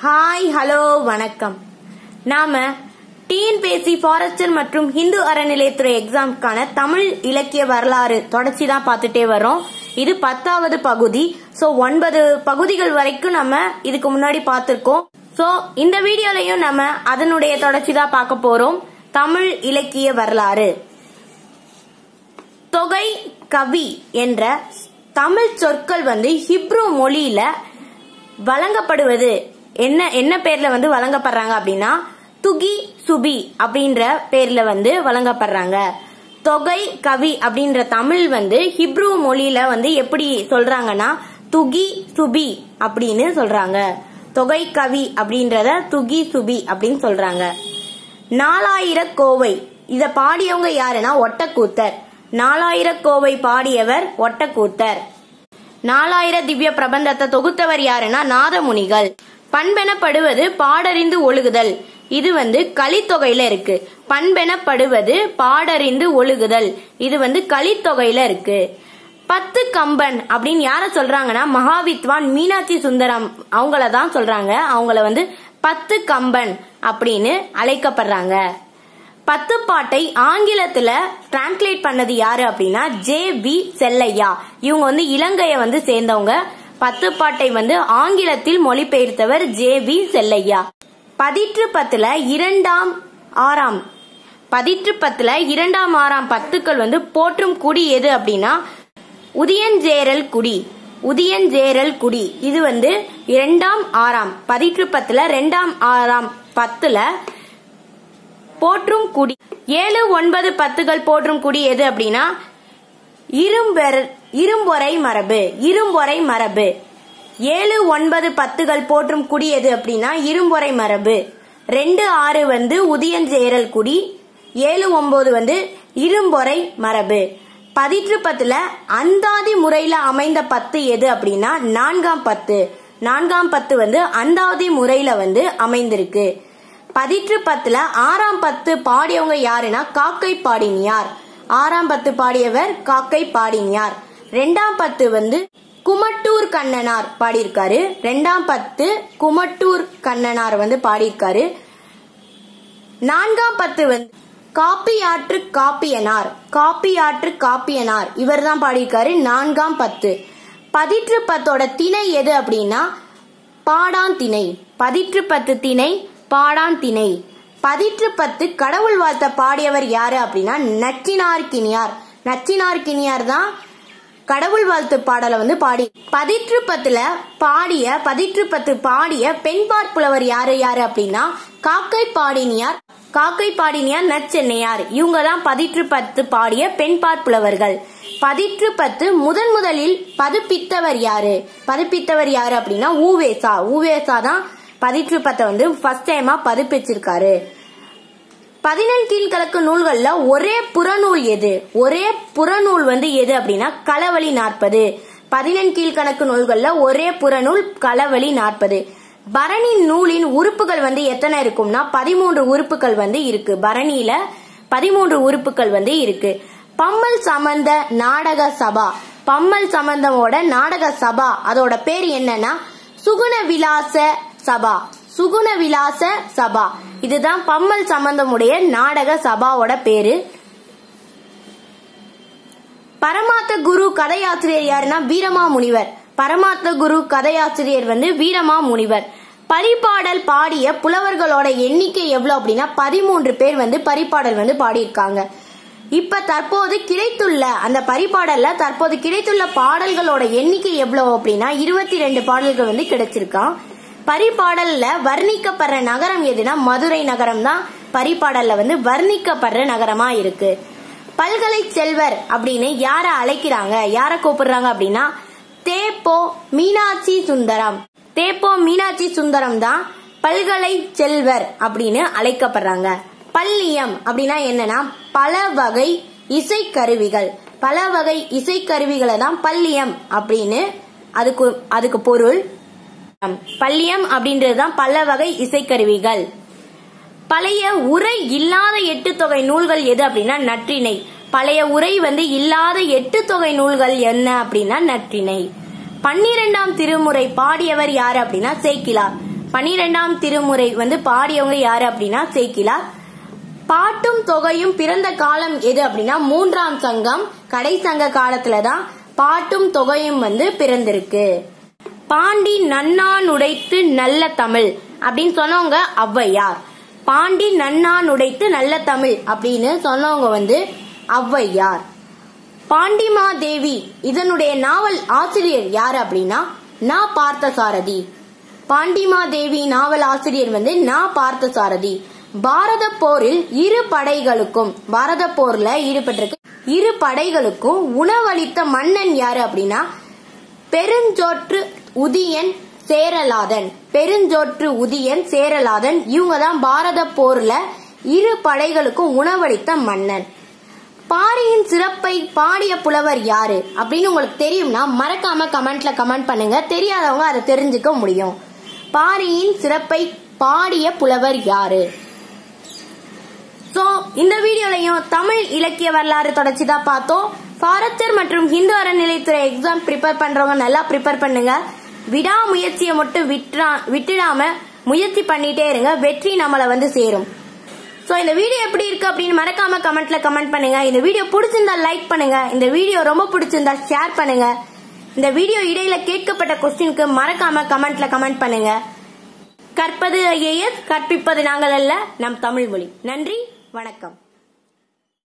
Hi hello வணக்கம். நாம TNPSC forester மற்றும் ஹிந்து அறநிலையத்துறை எக்ஸாம்க்கான தமிழ் இலக்கிய வரலாறு தொடர்ச்சி தான் பார்த்துட்டே வரோம் இது பத்தாவது பகுதி. ஸோ ஒன்பது பகுதிகள் வரைக்கும் நம்ம இதுக்கு முன்னாடி பார்த்துருக்கோம். ஸோ இந்த வீடியோலையும் நம்ம அதனுடைய தொடர்ச்சி தான் பார்க்க போறோம். தமிழ் இலக்கிய வரலாறு. தொகை கவி என்ற தமிழ் சொற்கள் வந்து ஹிப்ரு மொழியில வழங்கப்படுவது என்ன என்ன பேர்ல வந்து வழங்கப்படுறாங்க அப்படின்னா துகி சுபி அப்படின்ற பேர்ல வந்து வழங்கப்படுறாங்க. தொகை கவி அப்படின்ற தமிழ் வந்து ஹிப்ரு மொழியில வந்து எப்படி சொல்றாங்கன்னா துகி சுபி அப்படின்னு சொல்றாங்க. தொகை கவி அப்படின்றத துகி சுபி அப்படின்னு சொல்றாங்க. நாலாயிர கோவை. இத பாடியவங்க யாருன்னா ஒட்டக்கூத்தர். நாலாயிர கோவை பாடியவர் ஒட்டக்கூத்தர். நாலாயிர திவ்ய பிரபந்தத்தை தொகுத்தவர் யாருன்னா நாதமுனிகள். பண்பெனப்படுவது பாடறிந்து ஒழுகுதல். இது வந்து கலித்தொகையில இருக்கு. பண்பெனப்படுவது பாடறிந்து ஒழுகுதல். இது வந்து கலித்தொகையில இருக்கு. பத்து கம்பன் அப்படின்னு யார சொல்றாங்கன்னா மகாவித்வான் மீனாட்சி சுந்தரம் அவங்கள தான் சொல்றாங்க. அவங்கள வந்து பத்து கம்பன் அப்படின்னு அழைக்கப்படுறாங்க. பத்து பாட்டை ஆங்கிலத்துல டிரான்ஸ்லேட் பண்ணது யாரு அப்படின்னா ஜே வி செல்லையா. இவங்க வந்து இலங்கையை வந்து சேர்ந்தவங்க. பத்து பாட்டை வந்து ஆங்கிலத்தில் மொழிபெயர்த்தவர் ஜே வி செல்லையா. பதிற்று பத்துல இரண்டாம் ஆறாம் பதிற்று பத்துல இரண்டாம் ஆறாம் பத்துக்கள் வந்து போற்றும் குடி எது அப்படின்னா உதியஞ்சேரல் குடி உதியஞ்சேரல் குடி. இது வந்து இரண்டாம் ஆறாம் பதிற்று பத்துல ரெண்டாம் ஆறாம் பத்துல போற்றும் குடி. ஏழு ஒன்பது பத்துகள் போற்றும் குடி எது அப்படின்னா இரும்பெர் இரும்பொறை மரபு இரும்பொறை மரபு. ஏழு ஒன்பது பத்துகள் போற்றும் குடி எது அப்படின்னா இரும்பொறை மரபு. ரெண்டு ஆறு வந்து உதியஞ்சேரல் குடி. ஏழு ஒன்பது வந்து இரும்பொறை மரபு. பதிற்று பத்துல அந்தாதி முறையில அமைந்த பத்து எது அப்படின்னா நான்காம் பத்து. நான்காம் பத்து வந்து அந்தாதி முறையில வந்து அமைந்திருக்கு. பதிற்று பத்துல ஆறாம் பத்து பாடியவங்க யாருன்னா காக்கை பாடினியார். ஆறாம் பத்து பாடியவர் காக்கை பாடினியார் ரெண்டாம் பத்து வந்து குமட்டூர் கண்ணனார் பாடியிருக்காரு. ரெண்டாம் பத்து குமட்டூர் கண்ணனார் வந்து பாடியிருக்காரு. நான்காம் பத்து வந்து காப்பியாற்று காப்பியனார். காப்பியாற்று காப்பியனார். இவர் தான் பாடியிருக்காரு நான்காம் பத்து. பதிற்று பத்தோட திணை எது அப்படின்னா பாடான் திணை. பதிற்று பத்து திணை பாடான் திணை. பதிற்று பத்து கடவுள் வாழ்த்த பாடியவர் யாரு அப்படின்னா நச்சினார்கினியார் நச்சினார்கினியார் தான் கடவுள் வாழ்த்து பாடலை வந்து பாடி. பதிற்று பத்துல பாடிய பதிற்று பத்து பாடிய பெண்பாற் புலவர் யாரு யாரு அப்படின்னா காக்கை பாடினியார். காக்கை பாடினியார் நச்சென்னையார். இவங்க தான் பதிற்று பத்து பாடிய பெண்பாற் புலவர்கள் பதிற்று பத்து முதன் முதலில் பதுப்பித்தவர் யாரு? பதுப்பித்தவர் யாரு அப்படின்னா ஊவேசா. ஊவேசா தான் பதிற்றுப்பத்தை வந்து ஃபர்ஸ்ட் டைமா பதிப்பிச்சிருக்காரு. பதினெண் கீழ்கலக்கு நூல்கள்ல ஒரே புறநூல் எது? ஒரே புறநூல் வந்து எது அப்படின்னா களவழி நாற்பது. பதினெண் கீழ்கணக்கு நூல்கள்ல ஒரே புறநூல் களவழி நாற்பது. பரணி நூலின் உறுப்புகள் வந்து எத்தனை இருக்கும்னா பதிமூன்று உறுப்புகள் வந்து இருக்கு. பரணியில பதிமூன்று உறுப்புகள் வந்து இருக்கு. பம்மல் சம்பந்த நாடக சபா. பம்மல் சம்பந்தமோட நாடக சபா. அதோட பேர் என்னன்னா சுகுண விலாச சபா. சுகுண விலாச சபா. இதுதான் பம்மல் சம்பந்தமுடைய நாடக சபாவோட பேரு. பரமாத்த குரு கதையாசிரியர் யாருன்னா வீரமா முனிவர் பரமாத்த குரு கதையாசிரியர் வந்து வீரமா முனிவர் பரிபாடல் பாடிய புலவர்களோட எண்ணிக்கை எவ்வளவு அப்படின்னா பதிமூன்று பேர் வந்து பரிபாடல் வந்து பாடியிருக்காங்க. இப்ப தற்போது கிடைத்துள்ள அந்த பரிபாடல்ல தற்போது கிடைத்துள்ள பாடல்களோட எண்ணிக்கை எவ்வளவு அப்படின்னா இருபத்தி ரெண்டு பாடல்கள் வந்து கிடைச்சிருக்கான். பரிபாடல்ல வர்ணிக்கப்படுற நகரம் எதுனா மதுரை நகரம் தான் பரிபாடல்ல வந்து வர்ணிக்கப்படுற நகரமா இருக்கு. பல்கலை செல்வர் அப்படின்னு யார அழைக்கிறாங்க? யார கூப்பிடுறாங்க அப்படின்னா தேப்போ மீனாட்சி சுந்தரம். தேப்போ மீனாட்சி சுந்தரம் தான் பல்கலை செல்வர் அப்படின்னு அழைக்கப்படுறாங்க. பல்லியம் அப்படின்னா என்னன்னா பல வகை இசைக்கருவிகள் பல வகை இசைக்கருவிகளை தான் பல்லியம் அப்படின்னு அதுக்கு அதுக்கு பொருள் பல்லியம் அப்படின்றதுதான் பல வகை இசைக்கருவிகள். பழைய உரை இல்லாத எட்டு தொகை நூல்கள் எது அப்படின்னா நற்றிணை. பழைய உரை வந்து இல்லாத எட்டு தொகை நூல்கள் என்ன அப்படின்னா நற்றிணை. பன்னிரெண்டாம் திருமுறை பாடியவர் யாரு அப்படின்னா சேக்கிலார் பன்னிரெண்டாம் திருமுறை வந்து பாடியவங்க யாரு அப்படின்னா சேக்கிலார் பாட்டும் தொகையும் பிறந்த காலம் எது அப்படின்னா மூன்றாம் சங்கம் கடை சங்க காலத்துல தான் பாட்டும் தொகையும் வந்து பிறந்திருக்கு. பாண்டி நன்னான் உடைத்து நல்ல தமிழ் அப்படின்னு சொன்னவங்க ஔவையார். பாண்டி நன்னான் உடைத்து நல்ல தமிழ் அப்படின்னு சொன்னவங்க வந்து ஔவையார். பாண்டிமாதேவி இதனுடைய நாவல் ஆசிரியர் யார் அப்படின்னா நா பார்த்தசாரதி. சாரதி பாண்டிமாதேவி நாவல் ஆசிரியர் வந்து நா பார்த்தசாரதி. பாரத போரில் இரு படைகளுக்கும் பாரத போர்ல ஈடுபட்டிருக்கு இரு படைகளுக்கும் உணவளித்த மன்னன் யாரு அப்படின்னா பெருஞ்சோற்று உதியன் சேரலாதன் பெருஞ்சோற்று உதியன் சேரலாதன் இவங்க தான் பாரத போர்ல இரு படைகளுக்கும் உணவளித்த மன்னன். பாரியின் சிறப்பை பாடிய புலவர் யாரு? அப்படின்னு உங்களுக்கு தெரியும்னா மறக்காம கமெண்ட்ல கமெண்ட் பண்ணுங்க. தெரியாதவங்க அதை தெரிஞ்சுக்க முடியும். பாரியின் சிறப்பை பாடிய புலவர் யாரு? ஸோ இந்த வீடியோலையும் தமிழ் இலக்கிய வரலாறு தொடர்ச்சி தான் பார்த்தோம். ஃபாரஸ்டர் மற்றும் ஹிந்து அறநிலைத்துறை எக்ஸாம் ப்ரிப்பேர் பண்றவங்க நல்லா ப்ரிப்பேர் பண்ணுங்க. விடாமுயற்சியை மட்டும் விட்டுறா விட்டுடாம முயற்சி பண்ணிட்டே இருங்க. வெற்றி நம்மளை வந்து சேரும். ஸோ இந்த வீடியோ எப்படி இருக்கு அப்படின்னு மறக்காம கமெண்ட்ல கமெண்ட் பண்ணுங்க. இந்த வீடியோ பிடிச்சிருந்தா லைக் பண்ணுங்க. இந்த வீடியோ ரொம்ப பிடிச்சிருந்தா ஷேர் பண்ணுங்க. இந்த வீடியோ இடையில கேட்கப்பட்ட கொஸ்டினுக்கு மறக்காம கமெண்ட்ல கமெண்ட் பண்ணுங்க. கற்பது ஐஏஎஸ் கற்பிப்பது நாங்கள் அல்ல நம் தமிழ் மொழி. நன்றி வணக்கம்.